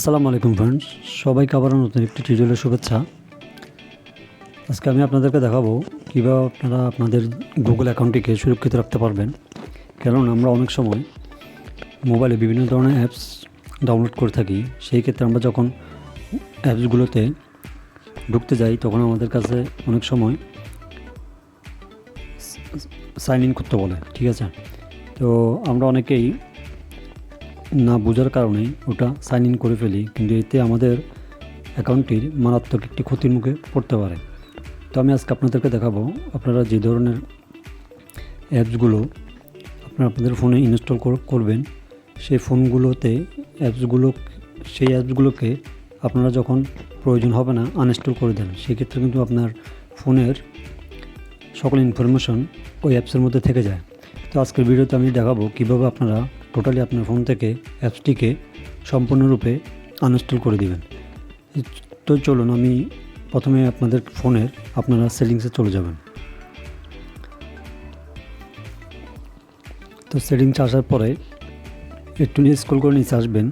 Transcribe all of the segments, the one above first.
আসসালামু আলাইকুম ফ্রেন্ডস সবাইকে আবার নতুন একটি টিউটোরিয়ালের শুভেচ্ছা। আজকে আমি আপনাদেরকে দেখাবো কীভাবে আপনারা আপনাদের গুগল অ্যাকাউন্টটিকে সুরক্ষিত রাখতে পারবেন। কারণ আমরা অনেক সময় মোবাইলে বিভিন্ন ধরনের অ্যাপস ডাউনলোড করে থাকি। সেই ক্ষেত্রে আমরা যখন অ্যাপসগুলোতে ঢুকতে যাই, তখন আমাদের কাছে অনেক সময় সাইন ইন করতে বলে, ঠিক আছে? তো আমরা অনেকেই না বোঝার কারণে ওটা সাইন ইন করে ফেলি, কিন্তু এতে আমাদের অ্যাকাউন্টটির মারাত্মক একটি ক্ষতির মুখে পড়তে পারে। তো আমি আজকে আপনাদেরকে দেখাবো, আপনারা যে ধরনের অ্যাপসগুলো আপনারা আপনাদের ফোনে ইনস্টল করবেন, সেই ফোনগুলোতে অ্যাপসগুলো সেই অ্যাপসগুলোকে আপনারা যখন প্রয়োজন হবে না আনইনস্টল করে দেন, সেক্ষেত্রে কিন্তু আপনার ফোনের সকল ইনফরমেশন ওই অ্যাপসের মধ্যে থেকে যায়। তো আজকের ভিডিওতে আমি দেখাবো কীভাবে আপনারা টোটালি আপনার ফোন থেকে, অ্যাপসটিকে সম্পূর্ণরূপে আনইনস্টল করে দিবেন। তো চলুন আমি প্রথমে আপনাদের ফোনের আপনারা সেটিংসে চলে যাবেন। তো সেটিংস আসার পরে একটু নিয়ে স্ক্রল করে নিচে আসবেন।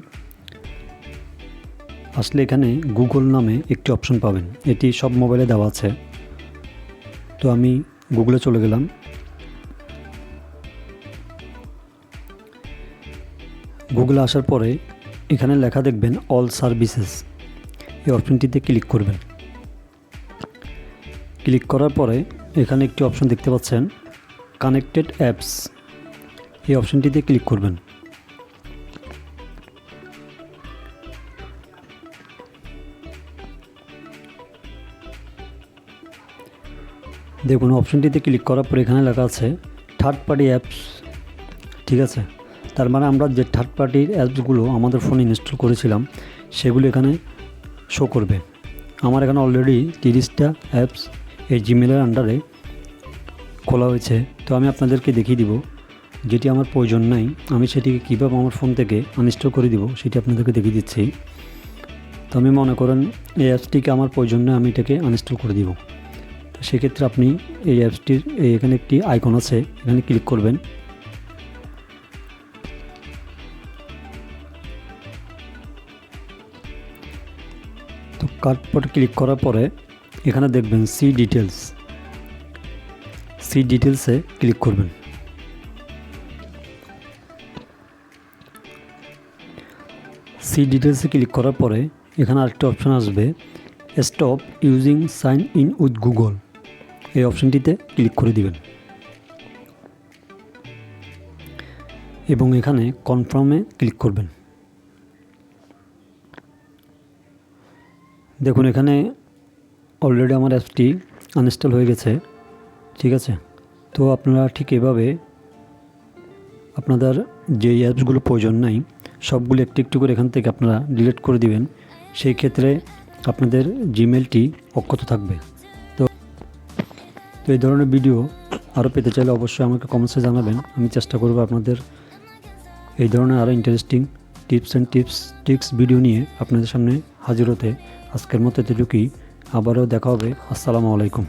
আসলে এখানে গুগল নামে একটি অপশন পাবেন। এটি সব মোবাইলে দেওয়া আছে। তো আমি গুগলে চলে গেলাম। গুগলে আসার পরে এখানে লেখা দেখবেন অল সার্ভিসেস এই অপশনটিতে ক্লিক করবেন। ক্লিক করার পরে এখানে একটি অপশন দেখতে পাচ্ছেন কানেক্টেড অ্যাপস এই অপশনটিতে ক্লিক করবেন। দেখুন অপশনটিতে ক্লিক করার পর এখানে লেখা আছে থার্ড পার্টি অ্যাপস ঠিক আছে? তার মানে আমরা যে থার্ড পার্টির অ্যাপসগুলো আমাদের ফোনে ইনস্টল করেছিলাম, সেগুলো এখানে শো করবে। আমার এখানে অলরেডি তিরিশটা অ্যাপস এই জিমেলের আন্ডারে খোলা হয়েছে। তো আমি আপনাদেরকে দেখিয়ে দিব, যেটি আমার প্রয়োজন নাই, আমি সেটিকে কীভাবে আমার ফোন থেকে আনইনস্টল করে দিব, সেটি আপনাদেরকে দেখিয়ে দিচ্ছি। তো আমি মনে করেন, এই অ্যাপসটিকে আমার প্রয়োজন নয় আমি এটাকে আনইনস্টল করে দিব। তো সেক্ষেত্রে আপনি এই অ্যাপসটির এখানে একটি আইকন আছে, এখানে ক্লিক করবেন। কার্ডপট ক্লিক করার পরে এখানে দেখবেন সি ডিটেলস সি ডিটেলসে ক্লিক করবেন। সি ডিটেলসে ক্লিক করার পরে এখানে আরেকটা অপশান আসবে, stop using sign in with Google. এই অপশানটিতে ক্লিক করে দিবেন। এবং এখানে কনফার্মে ক্লিক করবেন। দেখুন, এখানে অলরেডি আমার অ্যাপসটি আনইনস্টল হয়ে গেছে, ঠিক আছে? তো আপনারা ঠিক এভাবে আপনাদের যে অ্যাপসগুলো প্রয়োজন নাই, সবগুলো একটু একটু করে এখান থেকে আপনারা ডিলিট করে দিবেন। সেই ক্ষেত্রে আপনাদের জিমেলটি অক্ষত থাকবে। তো তো এই ধরনের ভিডিও আরও পেতে চাইলে অবশ্যই আমাকে কমেন্টসে জানাবেন। আমি চেষ্টা করব আপনাদের এই ধরনের আরও interesting tips and tips tricks video নিয়ে আপনাদের সামনে হাজির হতে আজকের মতো এতটুকুই। আবারও দেখা হবে। আসসালামু আলাইকুম।